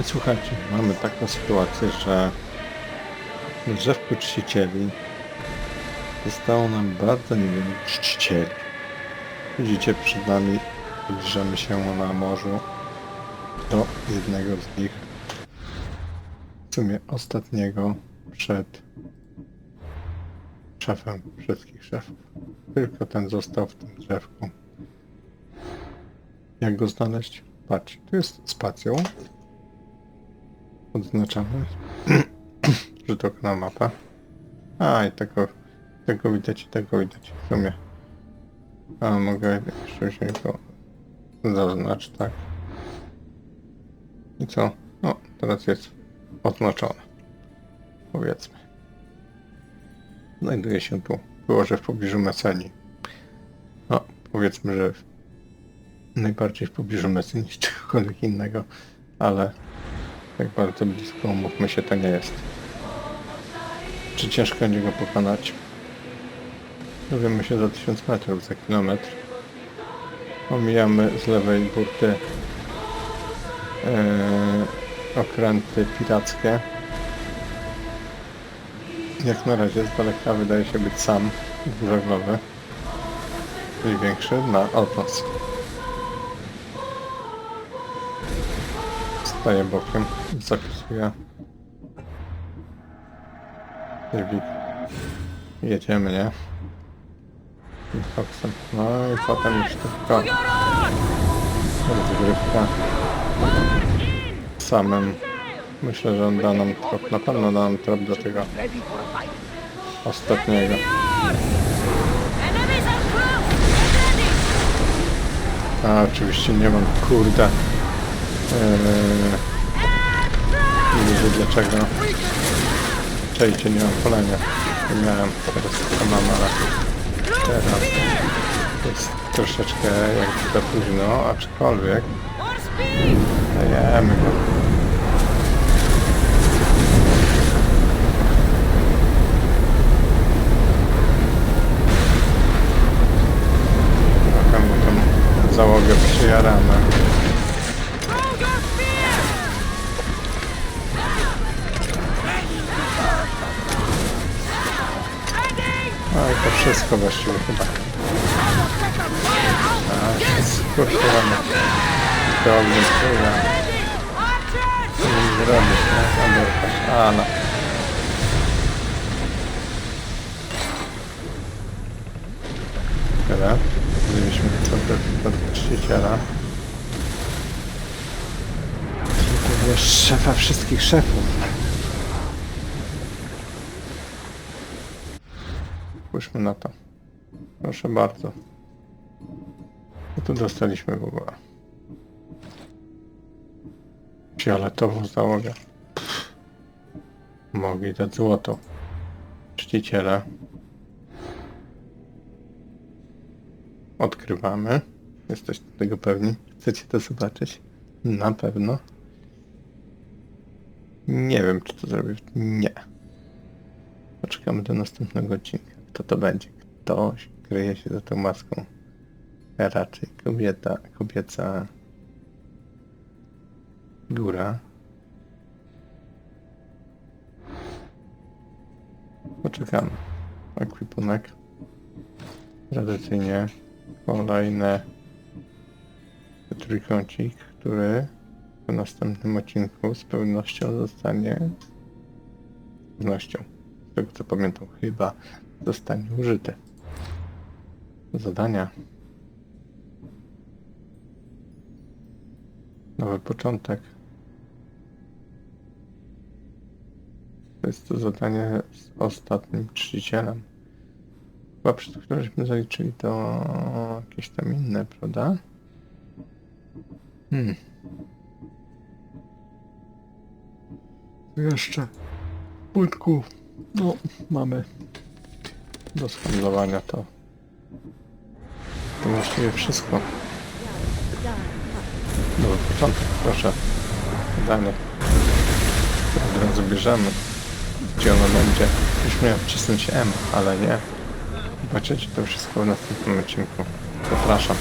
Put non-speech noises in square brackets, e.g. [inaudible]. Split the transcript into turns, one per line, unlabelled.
Słuchajcie, mamy taką sytuację, że w drzewku czcicieli zostało nam bardzo niewielu czcicieli. Widzicie przed nami, zbliżamy się na morzu do jednego z nich. W sumie ostatniego przed szefem wszystkich szefów. Tylko ten został w tym drzewku. Jak go znaleźć? Patrz, tu jest spacją. Odznaczamy. [clears throat] Rzut oka na mapę. A, i tego, tego widać i tego widać w sumie. A, mogę jeszcze się go zaznacz, tak. I co? No, teraz jest oznaczone. Powiedzmy. Znajduje się tu. Było, że w pobliżu Meseni. No, powiedzmy, że najbardziej w pobliżu Meseni niż [laughs] czegokolwiek innego, ale tak bardzo blisko, umówmy się, to nie jest. Czy ciężko będzie go pokonać? Dowiemy się za 1000 metrów, za kilometr. Omijamy z lewej burty e, okręty pirackie. Jak na razie z daleka wydaje się być sam żaglowy. Czyli większy na od Staję bokiem, zapisuję. Rybik. Jedziemy, nie? I. No i potem już tylko rozgrywka. Samym. Myślę, że on da nam trop, na pewno da nam trop do tego ostatniego. A oczywiście nie mam, kurde. Eee, nie wiem dlaczego. Czejcie, nie mam polenia. Nie miałem, teraz to mam, ale teraz jest troszeczkę jak za późno, aczkolwiek dajemy go. Załogę przyjaramy. Wszystko właściwie chyba. A, skurczony. Dobrze, kurwa.
Archers!
Co mi zrobić, nie? Oberwać. A, no. Tyle. Zrobiliśmy co do, czciciela. Czyli to jest szefa wszystkich szefów. Spójrzmy na to. Proszę bardzo. Co tu dostaliśmy w ogóle? Fioletową załogę. Mogli dać złoto. Czciciele. Odkrywamy. Jesteście tego pewni? Chcecie to zobaczyć? Na pewno. Nie wiem, czy to zrobię. Nie. Poczekamy do następnego odcinka. Kto to będzie? Ktoś kryje się za tą maską. Raczej kobieta, kobieca góra. Poczekamy. Ekwipunek. Tradycyjnie kolejny trójkącik, który w następnym odcinku z pewnością zostanie pewnością, z tego co pamiętam chyba zostanie użyty. Zadania. Nowy początek. To jest to zadanie z ostatnim czcicielem. Chyba przed którym żeśmy zaliczyli to jakieś tam inne, prawda? Hmm. Jeszcze płytków. No, mamy do skandowania to. To właściwie wszystko. Nowy początek, proszę. Dane. Od razu bierzemy. Gdzie ono będzie? Już miałem wcisnąć M, ale nie. Zobaczycie to wszystko w następnym odcinku. Zapraszam.